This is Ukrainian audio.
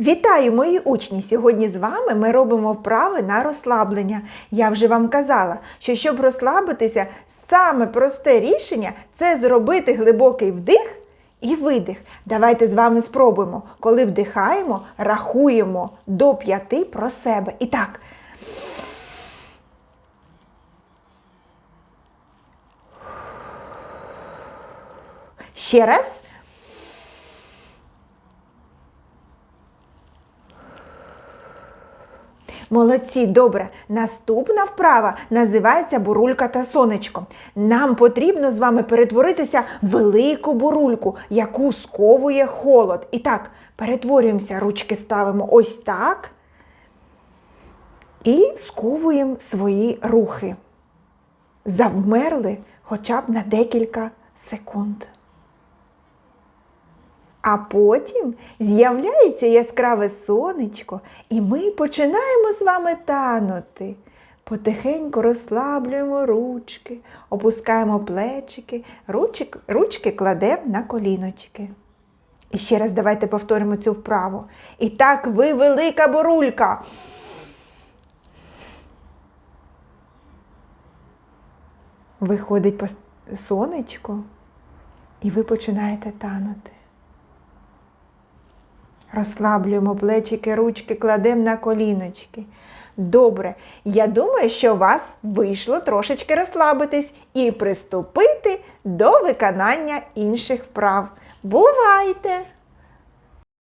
Вітаю, мої учні! Сьогодні з вами ми робимо вправи на розслаблення. Я вже вам казала, що щоб розслабитися, саме просте рішення це зробити глибокий вдих і видих. Давайте з вами спробуємо. Коли вдихаємо, рахуємо до п'яти про себе. І так. Ще раз. Молодці, добре. Наступна вправа називається бурулька та сонечко. Нам потрібно з вами перетворитися в велику бурульку, яку сковує холод. І так, перетворюємося, ручки ставимо ось так. І сковуємо свої рухи. Завмерли хоча б на декілька секунд. А потім з'являється яскраве сонечко, і ми починаємо з вами танути. Потихеньку розслаблюємо ручки, опускаємо плечики, ручки, ручки кладемо на коліночки. І ще раз давайте повторимо цю вправу. І так ви велика бурулька. Виходить сонечко, і ви починаєте танути. Розслаблюємо плечики, ручки, кладемо на коліночки. Добре, я думаю, що у вас вийшло трошечки розслабитись і приступити до виконання інших вправ. Бувайте!